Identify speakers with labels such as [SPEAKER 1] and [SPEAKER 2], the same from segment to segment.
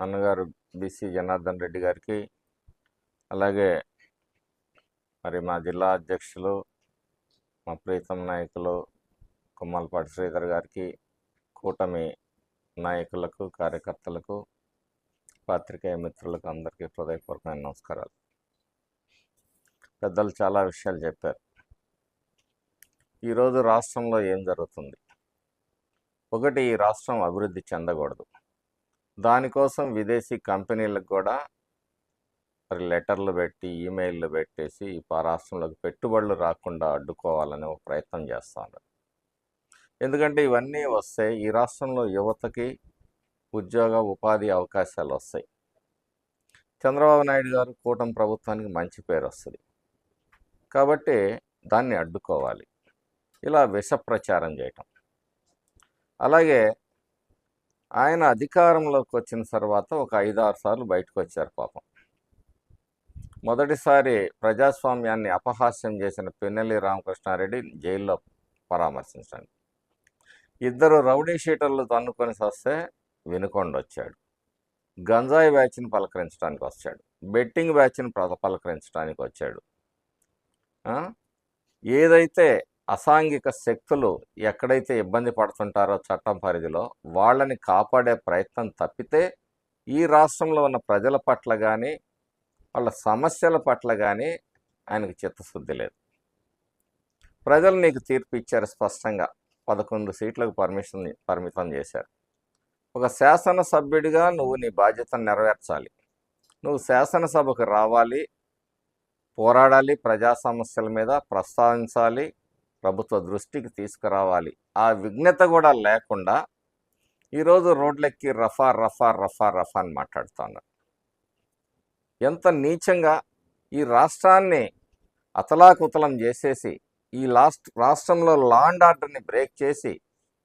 [SPEAKER 1] అన్నగారు బీసీ జనార్దన్ రెడ్డి గారికి అలాగే మరి మా జిల్లా అధ్యక్షులు మా ప్రీతం నాయకులు కుమ్మలపాటి శ్రీధర్ గారికి కూటమి నాయకులకు కార్యకర్తలకు పాత్రికేయ మిత్రులకు అందరికీ హృదయపూర్వకమైన నమస్కారాలు. పెద్దలు చాలా విషయాలు చెప్పారు. ఈరోజు రాష్ట్రంలో ఏం జరుగుతుంది? ఒకటి ఈ రాష్ట్రం అభివృద్ధి చెందకూడదు. దానికోసం విదేశీ కంపెనీలకు కూడా మరి లెటర్లు పెట్టి ఈమెయిల్లు పెట్టేసి ఈ రాష్ట్రంలోకి పెట్టుబడులు రాకుండా అడ్డుకోవాలని ఒక ప్రయత్నం చేస్తున్నారు ఎందుకంటే ఇవన్నీ వస్తే ఈ రాష్ట్రంలో యువతకి ఉద్యోగ ఉపాధి అవకాశాలు వస్తాయి. చంద్రబాబు నాయుడు గారు కూటమి ప్రభుత్వానికి మంచి పేరు వస్తుంది. కాబట్టి దాన్ని అడ్డుకోవాలి. ఇలా విష ప్రచారం చేయటం. అలాగే ఆయన అధికారంలోకి వచ్చిన తర్వాత ఒక ఐదారు సార్లు బయటకు వచ్చారు పాపం. మొదటిసారి ప్రజాస్వామ్యాన్ని అపహాస్యం చేసిన పిన్నెల్లి రామకృష్ణారెడ్డి జైల్లో పరామర్శించండి. ఇద్దరు రౌడీ షీటర్లు తన్నుకొని వస్తే వినుకొండ వచ్చాడు గంజాయి బ్యాచ్ని పలకరించడానికి వచ్చాడు. బెట్టింగ్ బ్యాచ్ని పల- పలకరించడానికి వచ్చాడు ఏదైతే అసాంఘిక శక్తులు ఎక్కడైతే ఇబ్బంది పడుతుంటారో చట్టం పరిధిలో వాళ్ళని కాపాడే ప్రయత్నం తప్పితే ఈ రాష్ట్రంలో ఉన్న ప్రజల పట్ల కానీ వాళ్ళ సమస్యల పట్ల కానీ ఆయనకు చిత్తశుద్ధి లేదు. ప్రజలు నీకు తీర్పు ఇచ్చారు స్పష్టంగా. పదకొండు సీట్లకు పర్మిషన్ పరిమితం చేశారు. ఒక శాసనసభ్యుడిగా నువ్వు నీ బాధ్యతను నెరవేర్చాలి. నువ్వు శాసనసభకు రావాలి పోరాడాలి ప్రజా సమస్యల మీద ప్రస్తావించాలి ప్రభుత్వ దృష్టికి తీసుకురావాలి. ఆ విఘ్నత కూడా లేకుండా ఈరోజు రోడ్లెక్కి రఫా రఫా రఫా రఫా అని మాట్లాడుతున్నారు ఎంత నీచంగా ఈ రాష్ట్రాన్ని అతలాకుతలం చేసేసి ఈ లాస్ట్ రాష్ట్రంలో లా అండ్ ఆర్డర్ని బ్రేక్ చేసి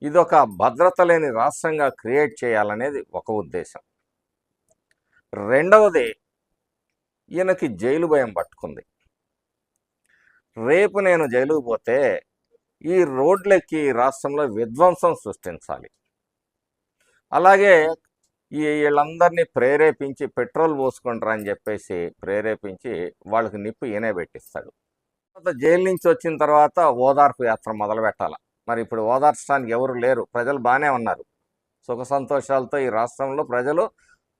[SPEAKER 1] ఇదొక భద్రత లేని రాష్ట్రంగా క్రియేట్ చేయాలనేది ఒక ఉద్దేశం. రెండవది ఈయనకి జైలు భయం పట్టుకుంది. రేపు నేను జైలుకు పోతే ఈ రోడ్లెక్కి ఈ రాష్ట్రంలో విధ్వంసం సృష్టించాలి. అలాగే ఈ వీళ్ళందరినీ ప్రేరేపించి పెట్రోల్ పోసుకుంటారు అని చెప్పేసి ప్రేరేపించి వాళ్ళకి నిప్పు ఈయనే పెట్టిస్తాడు. తర్వాత జైలు నుంచి వచ్చిన తర్వాత ఓదార్పు యాత్ర మొదలు పెట్టాలి. మరి ఇప్పుడు ఓదార్చడానికి ఎవరు లేరు. ప్రజలు బాగానే ఉన్నారు. సుఖ సంతోషాలతో ఈ రాష్ట్రంలో ప్రజలు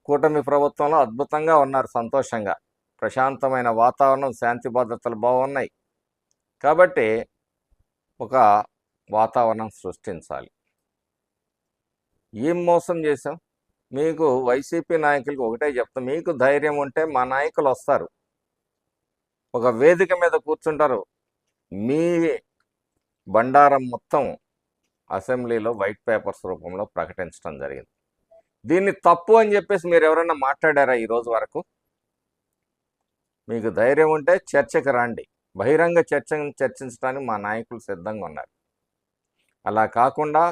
[SPEAKER 1] కూటమి ప్రభుత్వంలో అద్భుతంగా ఉన్నారు సంతోషంగా. ప్రశాంతమైన వాతావరణం శాంతి భద్రతలు బాగున్నాయి. కాబట్టి ఒక వాతావరణం సృష్టించాలి. ఏం మోసం చేశాం మీకు వైసీపీ నాయకులకు ఒకటే చెప్తాం మీకు ధైర్యం ఉంటే మా నాయకులు వస్తారు. ఒక వేదిక మీద కూర్చుంటారు. మీ బండారం మొత్తం అసెంబ్లీలో వైట్ పేపర్స్ రూపంలో ప్రకటించడం జరిగింది. దీన్ని తప్పు అని చెప్పేసి మీరు ఎవరైనా మాట్లాడారా ఈరోజు వరకు? మీకు ధైర్యం ఉంటే చర్చకు రండి. బహిరంగ చర్చ చర్చించడానికి మా నాయకులు సిద్ధంగా ఉన్నారు. అలా కాకుండా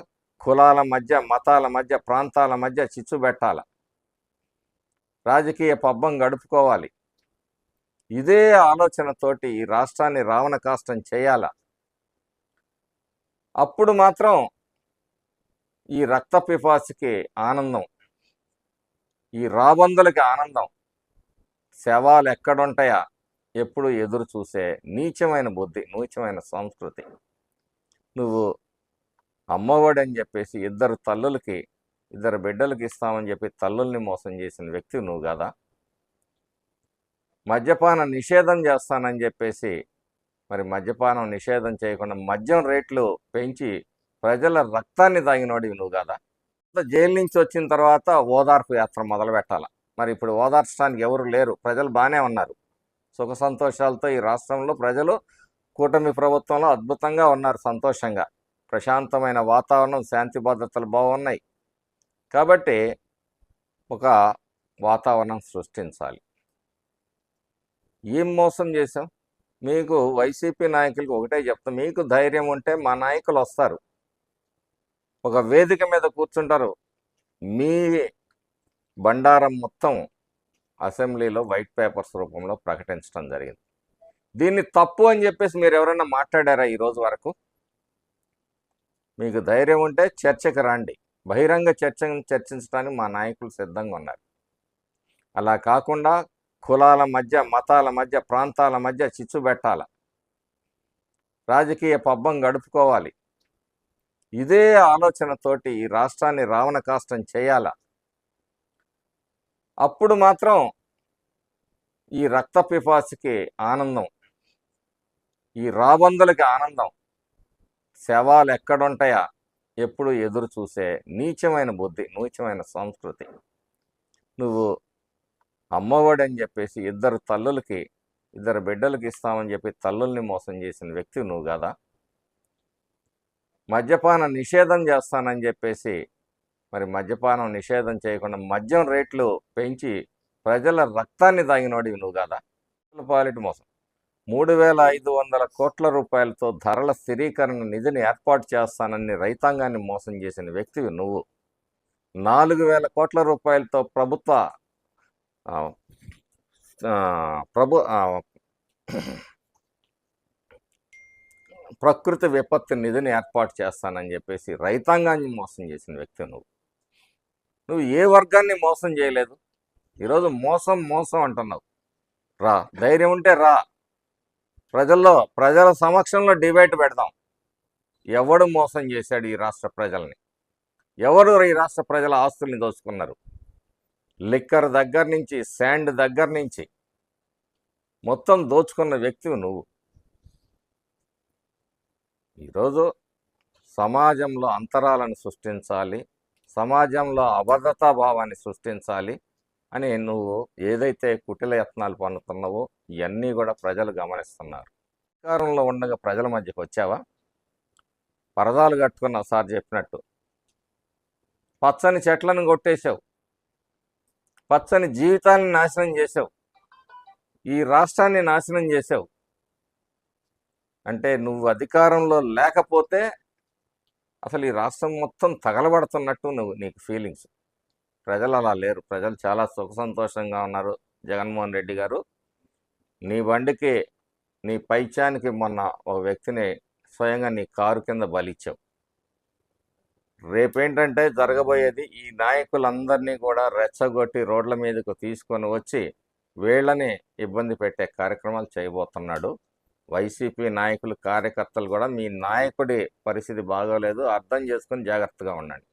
[SPEAKER 1] కులాల మధ్య మతాల మధ్య ప్రాంతాల మధ్య చిచ్చు పెట్టాల? రాజకీయ పబ్బం గడుపుకోవాలి. ఇదే ఆలోచనతోటి ఈ రాష్ట్రాన్ని రావణ కాష్టం చేయాల? అప్పుడు మాత్రం ఈ రక్త పిపాసికి ఆనందం ఈ రాబందులకి ఆనందం. శవాలు ఎక్కడుంటాయా? ఎప్పుడు ఎదురు చూసే నీచమైన బుద్ధి నీచమైన సంస్కృతి. నువ్వు అమ్మఒడి అని చెప్పేసి ఇద్దరు తల్లులకి ఇద్దరు బిడ్డలకి ఇస్తామని చెప్పి తల్లుల్ని మోసం చేసిన వ్యక్తి నువ్వు కదా? మద్యపాన నిషేధం చేస్తానని చెప్పేసి మరి మద్యపానం నిషేధం చేయకుండా మద్యం రేట్లు పెంచి ప్రజల రక్తాన్ని తాగినోడివి నువ్వు కదా? జైలు నుంచి వచ్చిన తర్వాత ఓదార్పు యాత్ర మొదలు పెట్టాలా మరి ఇప్పుడు ఓదార్చడానికి ఎవరు లేరు ప్రజలు బాగానే ఉన్నారు. సుఖ సంతోషాలతో ఈ రాష్ట్రంలో ప్రజలు కూటమి ప్రభుత్వంలో అద్భుతంగా ఉన్నారు సంతోషంగా. ప్రశాంతమైన వాతావరణం శాంతి భద్రతలు బాగున్నాయి. కాబట్టి ఒక వాతావరణం సృష్టించాలి. ఏం మోసం చేసాం మీకు వైసీపీ నాయకులకు ఒకటే చెప్తాం మీకు ధైర్యం ఉంటే మా నాయకులు వస్తారు. ఒక వేదిక మీద కూర్చుంటారు. మీ బండారం మొత్తం అసెంబ్లీలో వైట్ పేపర్స్ రూపంలో ప్రకటించడం జరిగింది. దీన్ని తప్పు అని చెప్పేసి మీరు ఎవరైనా మాట్లాడారా ఈ రోజు వరకు? మీకు ధైర్యం ఉంటే చర్చకు రండి. బహిరంగ చర్చ చర్చించడానికి మా నాయకులు సిద్ధంగా ఉన్నారు. అలా కాకుండా కులాల మధ్య మతాల మధ్య ప్రాంతాల మధ్య చిచ్చు పెట్టాల? రాజకీయ పబ్బం గడుపుకోవాలి. ఇదే ఆలోచనతోటి ఈ రాష్ట్రాన్ని రావణ కాష్టం చేయాలా? అప్పుడు మాత్రం ఈ రక్త పిపాసికి ఆనందం. ఈ రాబందులకి ఆనందం. శవాలు ఎక్కడుంటాయా? ఎప్పుడు ఎదురు చూసే నీచమైన బుద్ధి నీచమైన సంస్కృతి. నువ్వు అమ్మఒడి అని చెప్పేసి ఇద్దరు తల్లులకి ఇద్దరు బిడ్డలకి ఇస్తామని చెప్పి తల్లుల్ని మోసం చేసిన వ్యక్తి నువ్వు కదా? మద్యపాన నిషేధం చేస్తానని చెప్పేసి మరి మద్యపానం నిషేధం చేయకుండా మద్యం రేట్లు పెంచి ప్రజల రక్తాన్ని తాగినోడివి నువ్వు కదా? పాలిటి మోసం. మూడు వేల ఐదు వందల కోట్ల రూపాయలతో ధరల స్థిరీకరణ నిధిని ఏర్పాటు చేస్తానని రైతాంగాన్ని మోసం చేసిన వ్యక్తివి నువ్వు. నాలుగు వేల కోట్ల రూపాయలతో ప్రభుత్వ ప్రభు ప్రకృతి విపత్తు నిధిని ఏర్పాటు చేస్తానని చెప్పేసి రైతాంగాన్ని మోసం చేసిన వ్యక్తి నువ్వు. నువ్వు ఏ వర్గాన్ని మోసం చేయలేదు. ఈరోజు మోసం మోసం అంటున్నావు. రా ధైర్యం ఉంటే రా. ప్రజల్లో ప్రజల సమక్షంలో డిబేట్ పెడదాం. ఎవడు మోసం చేశాడు ఈ రాష్ట్ర ప్రజల్ని? ఎవరు ఈ రాష్ట్ర ప్రజల ఆస్తుల్ని దోచుకున్నారు? లిక్కర్ దగ్గర నుంచి శాండ్ దగ్గర నుంచి మొత్తం దోచుకున్న వ్యక్తివి నువ్వు. ఈరోజు సమాజంలో అంతరాలను సృష్టించాలి. సమాజంలో అభద్రతా భావాన్ని సృష్టించాలి అని నువ్వు ఏదైతే కుటిల యత్నాలు పన్నుతున్నావో ఇవన్నీ కూడా ప్రజలు గమనిస్తున్నారు. అధికారంలో ఉండగా ప్రజల మధ్యకి వచ్చావా? పరదాలు కట్టుకున్న సార్ చెప్పినట్టు. పచ్చని చెట్లను కొట్టేశావు. పచ్చని జీవితాన్ని నాశనం చేసావు ఈ రాష్ట్రాన్ని నాశనం చేసావు అంటే నువ్వు అధికారంలో లేకపోతే అసలు ఈ రాష్ట్రం మొత్తం తగలబడుతున్నట్టు నువ్వు నీకు ఫీలింగ్స్ ప్రజలు అలా లేరు. ప్రజలు చాలా సుఖ సంతోషంగా ఉన్నారు. జగన్మోహన్ రెడ్డి గారు. నీ బండికి నీ పైచానికి మొన్న ఒక వ్యక్తిని స్వయంగా నీ కారు కింద బలిచ్చావు రేపేంటంటే జరగబోయేది ఈ నాయకులందరినీ కూడా రెచ్చగొట్టి రోడ్ల మీదకు తీసుకొని వచ్చి వీళ్ళని ఇబ్బంది పెట్టే కార్యక్రమాలు చేయబోతున్నాడు. వైసీపీ నాయకులు కార్యకర్తలు కూడా మీ నాయకుడి పరిస్థితి బాగోలేదు అర్థం చేసుకొని జాగ్రత్తగా ఉండండి.